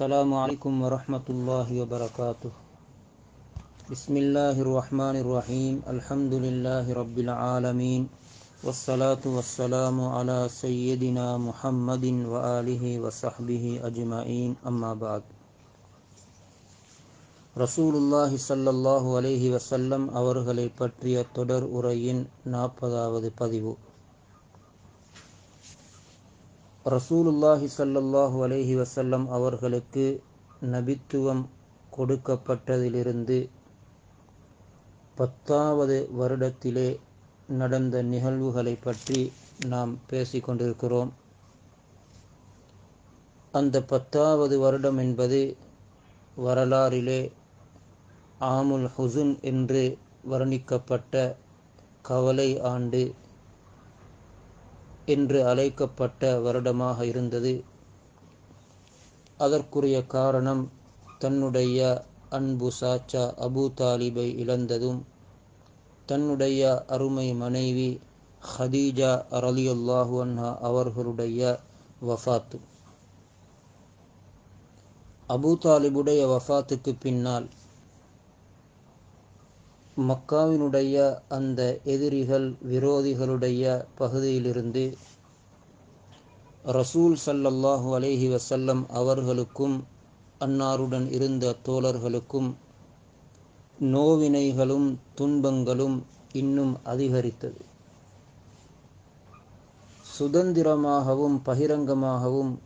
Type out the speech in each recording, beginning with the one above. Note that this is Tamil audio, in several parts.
السلام عليكم ورحمة الله وبركاته بسم الله الرحمن الرحيم الحمد لله رب العالمين والصلاة والسلام على سيدنا محمد وآله وصحبه أجمعين أما بعد ரசூலுல்லாஹி ஸல்லல்லாஹு அலைஹி வஸல்லம் அவர்களை பற்றிய தொடர் உரையின் நாற்பதாவது பதிவு ரசூலுல்லாஹி சல்லல்லாஹு அலைஹி வசல்லம் அவர்களுக்கு நபித்துவம் கொடுக்கப்பட்டதிலிருந்து பத்தாவது வருடத்திலே நடந்த நிகழ்வுகளை பற்றி நாம் பேசிக்கொண்டிருக்கிறோம் அந்த பத்தாவது வருடம் என்பது வரலாறிலே ஆமுல் ஹுசுன் என்று வர்ணிக்கப்பட்ட கவலை ஆண்டு என்று அழைக்கப்பட்ட வருடமாக இருந்தது. அதற்குரிய காரணம் தன்னுடைய அன்பு சாச்சா அபு தாலிபை இழந்ததும் தன்னுடைய அருமை மனைவி ஹதீஜா ரலியுல்லாஹு அன்ஹா அவர்களுடைய வஃபாத்து. அபு தாலிபுடைய வஃபாத்துக்கு பின்னால் மக்காவினுடைய அந்த எதிரிகள் விரோதிகளுடைய பகுதியிலிருந்து ரசூல் சல்லல்லாஹு அலேஹி வசல்லம் அவர்களுக்கும் அன்னாருடன் இருந்த தோழர்களுக்கும் நோவினைகளும் துன்பங்களும் இன்னும் அதிகரித்தது. சுதந்திரமாகவும் பகிரங்கமாகவும்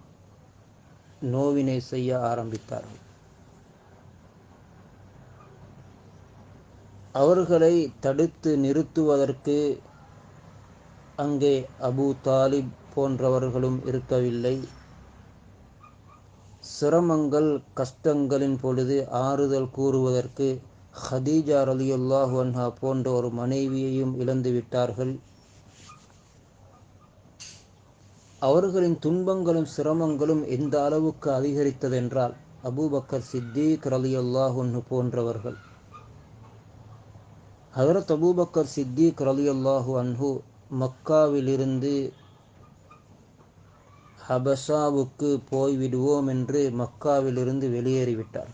நோவினை செய்ய ஆரம்பித்தார்கள். அவர்களை தடுத்து நிறுத்துவதற்கு அங்கே அபு தாலிப் போன்றவர்களும் இருக்கவில்லை. சிரமங்கள் கஷ்டங்களின் பொழுது ஆறுதல் கூறுவதற்கு ஹதீஜா ரலியுல்லாஹு அன்ஹா போன்ற ஒரு மனைவியையும் இழந்து விட்டார்கள். அவர்களின் துன்பங்களும் சிரமங்களும் எந்த அளவுக்கு அதிகரித்ததென்றால் அபூபக்கர் சித்தீக் ரலியுல்லாஹு போன்றவர்கள் ஹசரத் அபூபக்கர் சித்திக் ரலியல்லாஹு அன்ஹு மக்காவிலிருந்து ஹபசாவுக்கு போய்விடுவோம் என்று மக்காவிலிருந்து வெளியேறிவிட்டார்.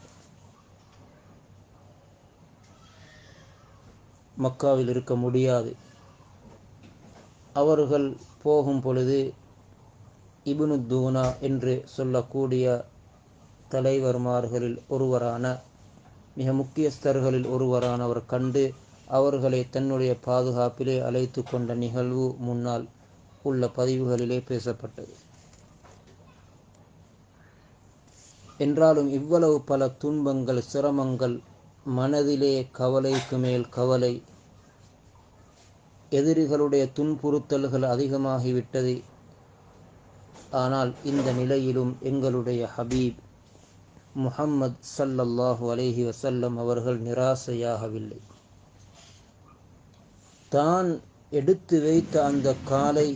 மக்காவில் இருக்க முடியாது. அவர்கள் போகும் பொழுது இபுனு தூனா என்று சொல்லக்கூடிய தலைவர்மார்களில் ஒருவரான மிக முக்கியஸ்தர்களில் ஒருவரானவர் கண்டு அவர்களை தன்னுடைய பாதுகாப்பிலே அழைத்து கொண்ட நிகழ்வு முன்னால் உள்ள பதிவுகளிலே பேசப்பட்டது. என்றாலும் இவ்வளவு பல துன்பங்கள் சிரமங்கள் மனதிலே கவலைக்கு மேல் கவலை எதிரிகளுடைய துன்புறுத்தல்கள் அதிகமாகிவிட்டது. ஆனால் இந்த நிலையிலும் எங்களுடைய ஹபீப் முஹம்மது சல்லல்லாஹு அலேஹி வசல்லம் அவர்கள் நிராசையாகவில்லை. தான் எடுத்து வைத்த அந்த காலை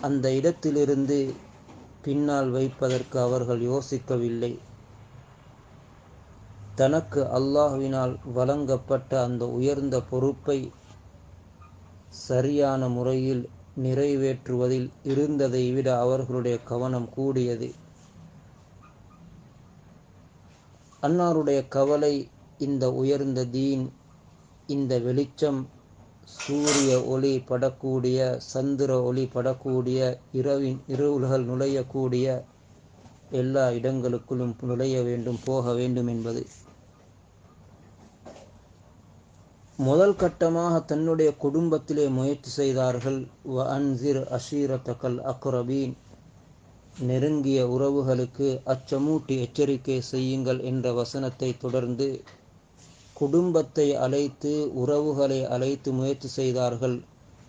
அந்த இடத்திலிருந்து பின்னால் வைப்பதற்கு அவர்கள் யோசிக்கவில்லை. தனக்கு அல்லாஹுவினால் வழங்கப்பட்ட அந்த உயர்ந்த பொறுப்பை சரியான முறையில் நிறைவேற்றுவதில் இருந்ததை விட அவர்களுடைய கவனம் கூடியது. அன்னாருடைய கவலை இந்த உயர்ந்த தீன் இந்த வெளிச்சம் சூரிய ஒளி படக்கூடிய சந்திர ஒளி படக்கூடிய இரவின் இருள்கள் நுழையக்கூடிய எல்லா இடங்களுக்குள்ளும் நுழைய வேண்டும் போக வேண்டும் என்பது. முதல் கட்டமாக தன்னுடைய குடும்பத்திலே முயற்சி செய்தார்கள். வ அன்சிர் அஷீரத்தக்கல் அக்ரபீன். நெருங்கிய உறவுகளுக்கு அச்சமூட்டி எச்சரிக்கை செய்யுங்கள் என்ற வசனத்தை தொடர்ந்து குடும்பத்தை அழைத்து உறவுகளை அழைத்து முயற்சி செய்தார்கள்.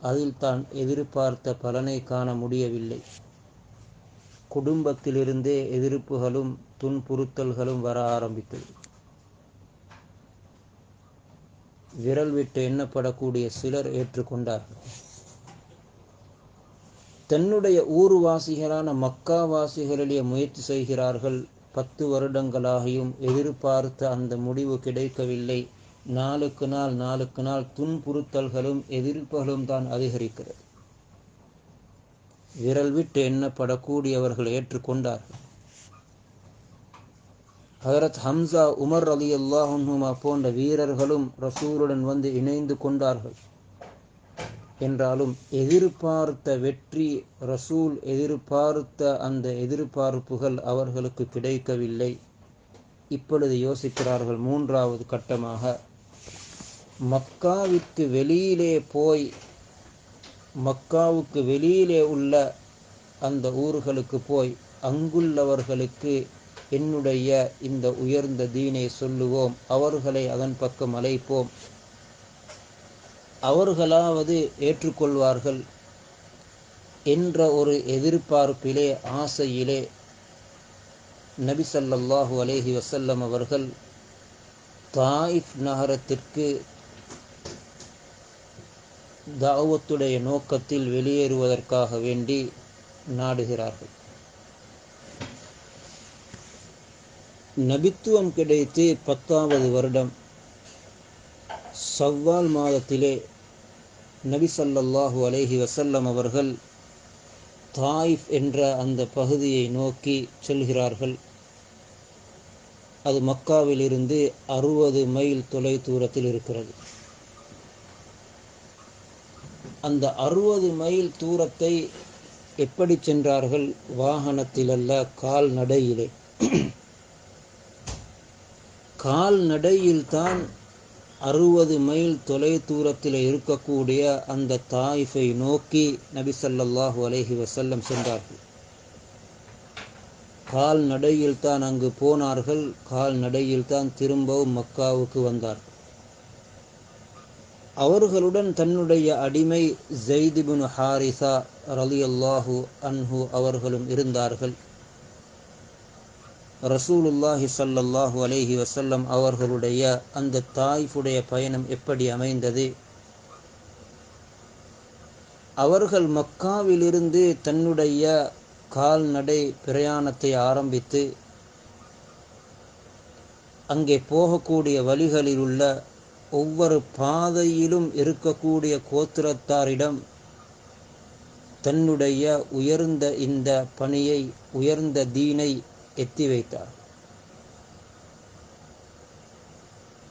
அதில் தான் எதிர்பார்த்த பலனை காண முடியவில்லை. குடும்பத்திலிருந்தே எதிர்ப்புகளும் துன்புறுத்தல்களும் வர ஆரம்பித்தது. விரல் விட்டு எண்ணப்படக்கூடிய சிலர் ஏற்றுக்கொண்டார்கள். தன்னுடைய ஊர்வாசிகளான மக்காவாசிகளிலே முயற்சி செய்கிறார்கள். பத்து வருடங்களாகியும் எதிர்பார்த்த அந்த முடிவு கிடைக்கவில்லை. நாளுக்கு நாள் நாளுக்கு நாள் துன்புறுத்தல்களும் எதிர்ப்புகளும் தான் அதிகரிக்கிறது. விரல் விட்டு எண்ணப்படக்கூடியவர்கள் ஏற்றுக்கொண்டார்கள். ஹரத் ஹம்சா உமர் அலி அல்லாஹுமா போன்ற வீரர்களும் ரசூலுடன் வந்து இணைந்து கொண்டார்கள். என்றாலும் எதிர்பார்த்த வெற்றி ரசூல் எதிர்பார்த்த அந்த எதிர்பார்ப்புகள் அவர்களுக்கு கிடைக்கவில்லை. இப்பொழுது யோசிக்கிறார்கள் மூன்றாவது கட்டமாக. மக்காவிற்கு வெளியிலே போய் மக்காவுக்கு வெளியிலே உள்ள அந்த ஊர்களுக்கு போய் அங்குள்ளவர்களுக்கு என்னுடைய இந்த உயர்ந்த தீனை சொல்லுவோம். அவர்களை அதன் பக்கம் அழைப்போம். அவர்களாவது ஏற்றுக்கொள்வார்கள் என்ற ஒரு எதிர்பார்ப்பிலே ஆசையிலே நபி ஸல்லல்லாஹு அலேஹி வசல்லம் அவர்கள் தாயிஃப் நகரத்திற்கு தாவத்துடைய நோக்கத்தில் வெளியேறுவதற்காக வேண்டி நாடுகிறார்கள். நபித்துவம் கிடைத்து பத்தாவது வருடம் சவ்வால் மாதத்திலே நபி சல்லல்லாஹு அலேஹி வசல்லம் அவர்கள் தாயிஃப் என்ற அந்த பகுதியை நோக்கி செல்கிறார்கள். அது மக்காவிலிருந்து அறுபது மைல் தொலை தூரத்தில் இருக்கிறது. அந்த அறுபது மைல் தூரத்தை எப்படி சென்றார்கள்? வாகனத்தில் அல்ல கால்நடையிலே. கால்நடையில்தான் அறுபது மைல் தொலை தூரத்தில் இருக்கக்கூடிய அந்த தாயிஃபை நோக்கி நபி சல்லாஹூ அலஹி வசல்லம் சென்றார்கள். கால்நடையில் தான் அங்கு போனார்கள். கால்நடையில் தான் திரும்பவும் மக்காவுக்கு வந்தார்கள் அவர்களுடன் தன்னுடைய அடிமை ஜெய்திபுன் ஹாரிசா ரலியல்லாஹு அன்ஹு அவர்களும் இருந்தார்கள். ரசூலுல்லாஹி சல்லல்லாஹு அலேஹி வசல்லம் அவர்களுடைய அந்த தாய்ஃபுடைய பயணம் எப்படி அமைந்தது? அவர்கள் மக்காவிலிருந்து தன்னுடைய கால்நடை பிரயாணத்தை ஆரம்பித்து அங்கே போகக்கூடிய வழிகளில் உள்ள ஒவ்வொரு பாதையிலும் இருக்கக்கூடிய கோத்திரத்தாரிடம் தன்னுடைய உயர்ந்த இந்த பணியை உயர்ந்த தீனை எத்தி வைத்தார்.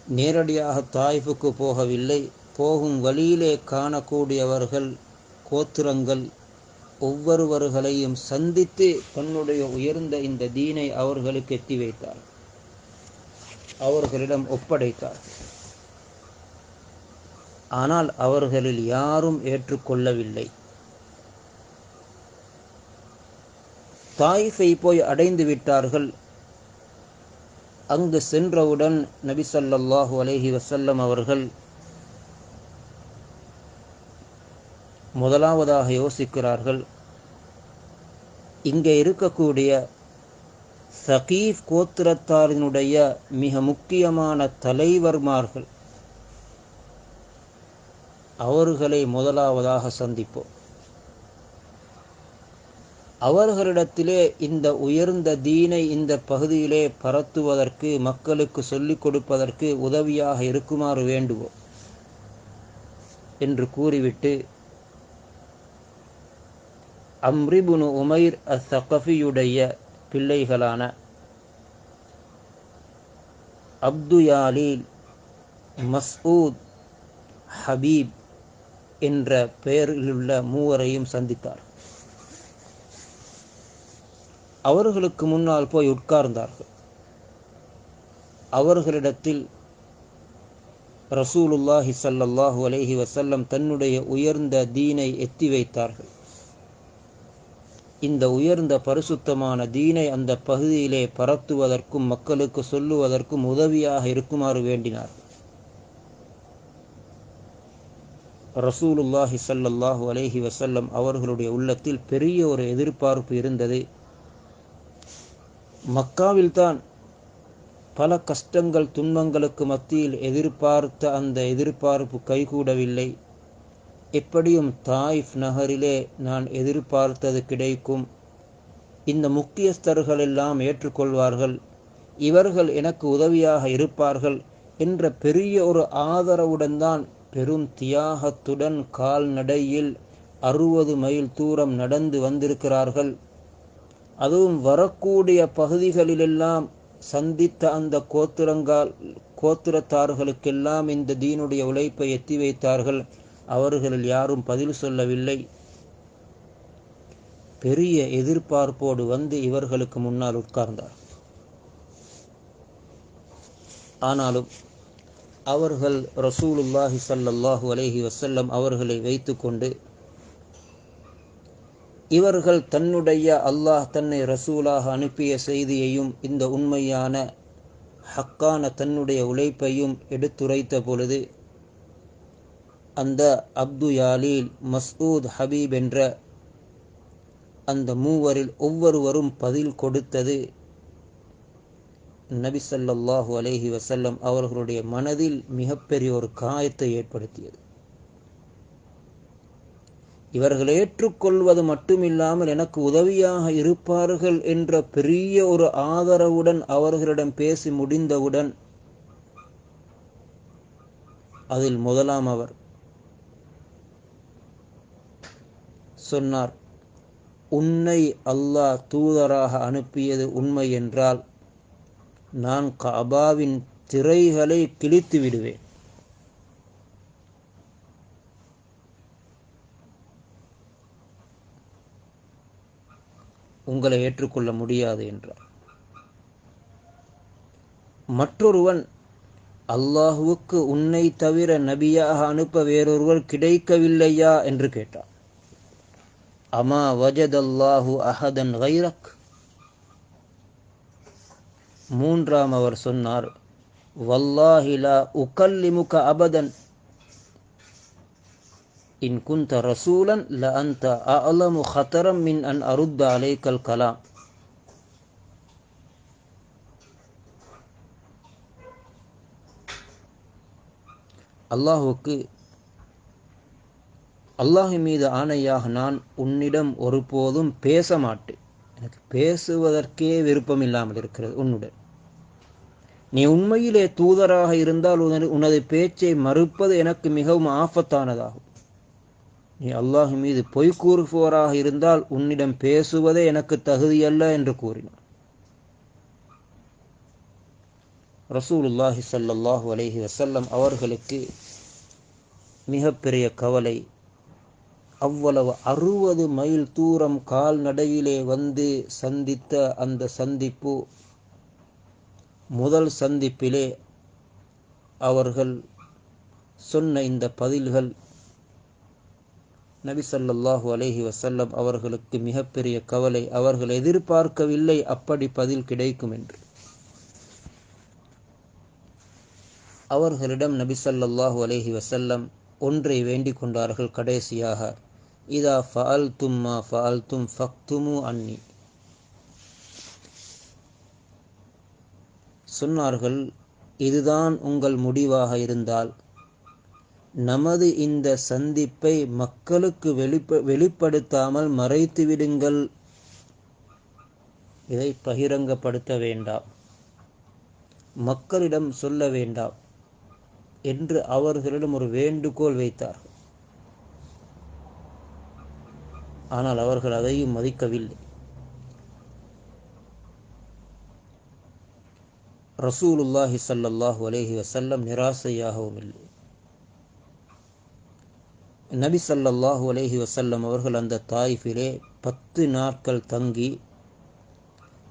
நேரடியாக தாய்ப்புக்கு போகவில்லை. போகும் வழியிலே காணக்கூடியவர்கள் கோத்திரங்கள் ஒவ்வொருவர்களையும் சந்தித்து தன்னுடைய உயர்ந்த இந்த தீனை அவர்களுக்கு எத்தி வைத்தார். அவர்களிடம் ஒப்படைத்தார். ஆனால் அவர்களில் யாரும் ஏற்றுக்கொள்ளவில்லை. தாயிஃபை போய் அடைந்து விட்டார்கள். அங்கு சென்றவுடன் நபி ஸல்லல்லாஹு அலஹி வசல்லம் அவர்கள் முதலாவதாக யோசிக்கிறார்கள். இங்கே இருக்கக்கூடிய சகீஃப் கோத்திரத்தாரினுடைய மிக முக்கியமான தலைவர்மார்கள். அவர்களை முதலாவதாக சந்திப்போம். அவர்களிடத்திலே இந்த உயர்ந்த தீனை இந்த பகுதியிலே பரத்துவதற்கு மக்களுக்கு சொல்லிக் கொடுப்பதற்கு உதவியாக இருக்குமாறு வேண்டுவோம் என்று கூறிவிட்டு அம்ரிபுனு உமைர் அசகஃபியுடைய பிள்ளைகளான அப்துயாலீல் மஸ்ஊத் ஹபீப் என்ற பெயரிலுள்ள மூவரையும் சந்தித்தார். அவர்களுக்கு முன்னால் போய் உட்கார்ந்தார்கள். அவர்களிடத்தில் ரசூலுல்லாஹி ஸல்லல்லாஹு அலஹி வசல்லம் தன்னுடைய உயர்ந்த தீனை எத்தி வைத்தார்கள். இந்த உயர்ந்த பரிசுத்தமான தீனை அந்த பகுதியிலே பரத்துவதற்கும் மக்களுக்கு சொல்லுவதற்கும் உதவியாக இருக்குமாறு வேண்டினார். ரசூலுல்லாஹி ஸல்லல்லாஹு அலைஹி வசல்லம் அவர்களுடைய உள்ளத்தில் பெரிய ஒரு எதிர்பார்ப்பு இருந்தது. மக்காவில்தான் பல கஷ்டங்கள் துன்பங்களுக்கு மத்தியில் எதிர்பார்த்த அந்த எதிர்பார்ப்பு கைகூடவில்லை. எப்படியும் தாயிஃப் நகரிலே நான் எதிர்பார்த்தது கிடைக்கும். இந்த முக்கியஸ்தர்கள் எல்லாம் ஏற்றுக்கொள்வார்கள். இவர்கள் எனக்கு உதவியாக இருப்பார்கள் என்ற பெரிய ஒரு ஆதரவுடன் தான் பெரும் தியாகத்துடன் கால்நடையில் அறுபது மைல் தூரம் நடந்து வந்திருக்கிறார்கள். அதுவும் வரக்கூடிய பகுதிகளிலெல்லாம் சந்தித்த அந்த கோத்திரங்கால் கோத்திரத்தார்களுக்கெல்லாம் இந்த தீனுடைய உழைப்பை எத்தி வைத்தார்கள். அவர்களில் யாரும் பதில் சொல்லவில்லை. பெரிய எதிர்பார்ப்போடு வந்து இவர்களுக்கு முன்னால் உட்கார்ந்தார். ஆனாலும் அவர்கள் ரசூலுல்லாஹி சல்லல்லாஹு அலைஹி வசல்லம் அவர்களை வைத்துக்கொண்டு இவர்கள் தன்னுடைய அல்லாஹ் தன்னை ரசூலாக அனுப்பிய செய்தியையும் இந்த உண்மையான ஹக்கான தன்னுடைய உழைப்பையும் எடுத்துரைத்த பொழுது அந்த அப்து யாலீல் மஸ்ஊத் ஹபீப் என்ற அந்த மூவரில் ஒவ்வொருவரும் பதில் கொடுத்தது நபி சல்லாஹூ அலேஹி வசல்லம் அவர்களுடைய மனதில் மிகப்பெரிய ஒரு காயத்தை ஏற்படுத்தியது. இவர்கள் ஏற்றுக்கொள்வது மட்டுமில்லாமல் எனக்கு உதவியாக இருப்பார்கள் என்ற பெரிய ஒரு ஆதரவுடன் அவர்களிடம் பேசி முடிந்தவுடன் அதில் முதலாம் அவர் சொன்னார் உன்னை அல்லாஹ் தூதராக அனுப்பியது உண்மை என்றால் நான் கபாவின் திரைகளை கிழித்து விடுவேன். உங்களை ஏற்றுக்கொள்ள முடியாது என்றார். மற்றொருவன் அல்லாஹுவுக்கு உன்னை தவிர நபியாக அனுப்ப வேறொருவர் கிடைக்கவில்லையா என்று கேட்டார் அமா வஜதல்லாஹு அஹதன் கைரக். மூன்றாம் அவர் சொன்னார் வல்லாஹிலா உகல்லிமுக அபதன் இன் குந்த ரசூலன் ல அந்த அலமு ஹத்தரம் மின் அன் அருத்த அலைக்கல் கலாம் அல்லாஹுக்கு அல்லாஹு மீது ஆணையாக நான் உன்னிடம் ஒருபோதும் பேச மாட்டேன் எனக்கு பேசுவதற்கே விருப்பம் இல்லாமல் இருக்கிறது உன்னுடன். நீ உண்மையிலே தூதராக இருந்தால் உனது உனது பேச்சை மறுப்பது எனக்கு மிகவும் ஆபத்தானதாகும். நீ அல்லாஹ் மீது பொய் கூறுபவராக இருந்தால் உன்னிடம் பேசுவதே எனக்கு தகுதியல்ல என்று கூறினார் ரசூலுல்லாஹி சல்லாஹூ அலஹி வசல்லம் அவர்களுக்கு மிகப்பெரிய கவலை அவ்வளவு அறுபது மைல் தூரம் கால்நடையிலே வந்து சந்தித்த அந்த சந்திப்பு முதல் சந்திப்பிலே அவர்கள் சொன்ன இந்த பதில்கள் நபி சல்லாஹூ அலஹி வசல்லம் அவர்களுக்கு மிகப்பெரிய கவலை அவர்கள் எதிர்பார்க்கவில்லை அப்படி பதில் கிடைக்கும் என்று. அவர்களிடம் நபி சல்லாஹூ அலஹி வசல்லம் ஒன்றை வேண்டிக் கொண்டார்கள் கடைசியாக இதா ஃபஅல் தும்மா ஃபஅல் தும் ஃபக்துமு அன்னி. சொன்னார்கள் இதுதான் உங்கள் முடிவாக இருந்தால் நமது இந்த சந்திப்பை மக்களுக்கு வெளிப்ப வெளிப்படுத்தாமல் மறைத்து விடுங்கள். இதை பகிரங்கப்படுத்த வேண்டாம். மக்களிடம் சொல்ல வேண்டாம். என்று அவர்களிடம் ஒரு வேண்டுகோள் வைத்தார்கள். ஆனால் அவர்கள் அதையும் மதிக்கவில்லை. ரசூலுல்லாஹி சல்லாஹூ அலேஹி வசல்லம் நிராசையாகவும் இல்லை. நபி சல்லாஹூ அலேஹி வசல்லம் அவர்கள் அந்த தாய்ஃபிலே பத்து நாட்கள் தங்கி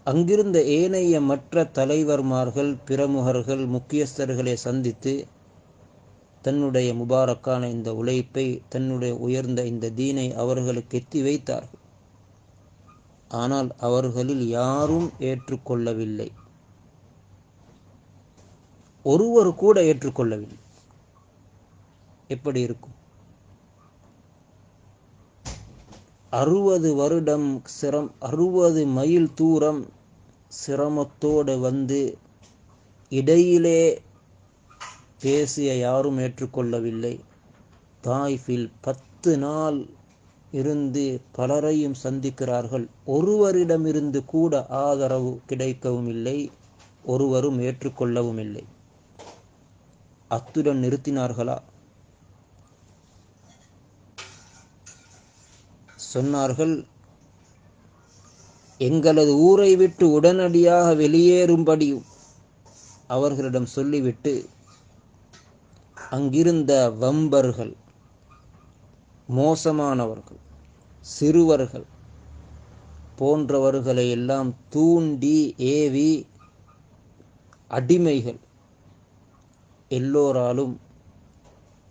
அங்கிருந்த ஏனைய மற்ற தலைவர்மார்கள் பிரமுகர்கள் முக்கியஸ்தர்களை சந்தித்து தன்னுடைய முபாரக்கான இந்த உழைப்பை தன்னுடைய உயர்ந்த இந்த தீனை அவர்களுக்கு எத்தி வைத்தார்கள். ஆனால் அவர்களில் யாரும் ஏற்றுக்கொள்ளவில்லை. ஒருவர் கூட ஏற்றுக்கொள்ளவில்லை. எப்படி இருக்கும்? அறுபது வருடம் சிரம் அறுபது மைல் தூரம் சிரமத்தோடு வந்து இடையிலே பேசிய யாரும் ஏற்றுக்கொள்ளவில்லை. தாய்ஃபில் பத்து நாள் இருந்து பலரையும் சந்திக்கிறார்கள். ஒருவரிடமிருந்து கூட ஆதரவு கிடைக்கவும் இல்லை ஒருவரும் ஏற்றுக்கொள்ளவும் இல்லை அத்துடன் நிறுத்தினார்களா? சொன்னார்கள் எங்களது ஊரை விட்டு உடனடியாக வெளியேறும்படி அவர்களிடம் சொல்லிவிட்டு அங்கிருந்த வம்பர்கள் மோசமானவர்கள் சிறுவர்கள் போன்றவர்களை எல்லாம் தூண்டி ஏவி அடிமைகள் எல்லோராலும்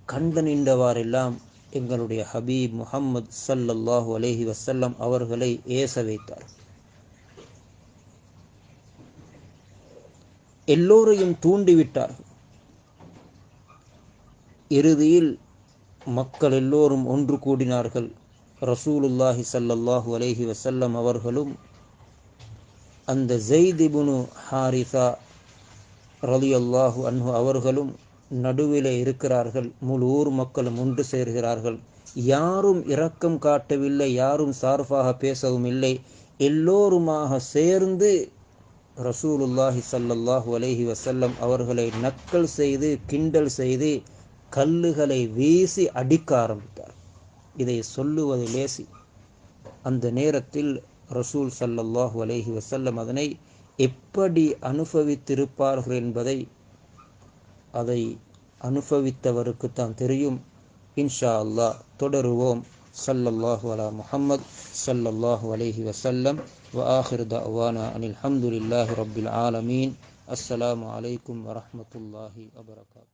கண்டு நின்றவாறெல்லாம் எங்களுடைய ஹபீப் முகம்மது சல்லல்லாஹு அலைஹி வசல்லம் அவர்களை ஏச வைத்தார். எல்லோரையும் தூண்டிவிட்டார்கள். இறுதியில் மக்கள் எல்லோரும் ஒன்று கூடினார்கள். ரசூலுல்லாஹி சல்லல்லாஹு அலைஹி வசல்லம் அவர்களும் அந்த ஜெய்திபுனு ஹாரிசா ரலி அல்லாஹு அன்ஹு அவர்களும் நடுவிலே இருக்கிறார்கள். முழு ஊர் மக்களும் ஒன்று சேர்கிறார்கள். யாரும் இரக்கம் காட்டவில்லை யாரும் சார்பாக பேசவும் இல்லை. எல்லோருமாக சேர்ந்து ரசூலுல்லாஹி சல்லல்லாஹு அலஹி வசல்லம் அவர்களை நக்கல் செய்து கிண்டல் செய்து கல்லுகளை வீசி அடிக்க ஆரம்பித்தார். இதை சொல்லுவது லேசி. அந்த நேரத்தில் ரசூல் சல்லல்லாஹு அலஹி வசல்லம் அதனை எப்படி அனுபவித்திருப்பார்கள் என்பதை அதை அனுபவித்தவருக்கு தான் தெரியும் இன்ஷா அல்லா தொடருவோம் சல்லல்லாஹு அலா முஹம்மத் சல்லல்லாஹு அலஹி வசல்லம் வ ஆஹிர் தவானா அனில் ஹம்துலில்லாஹி ரபில் ஆலமீன் அஸ்ஸலாமு அலைக்கும் வரமத்துல்லாஹி வபரகாத்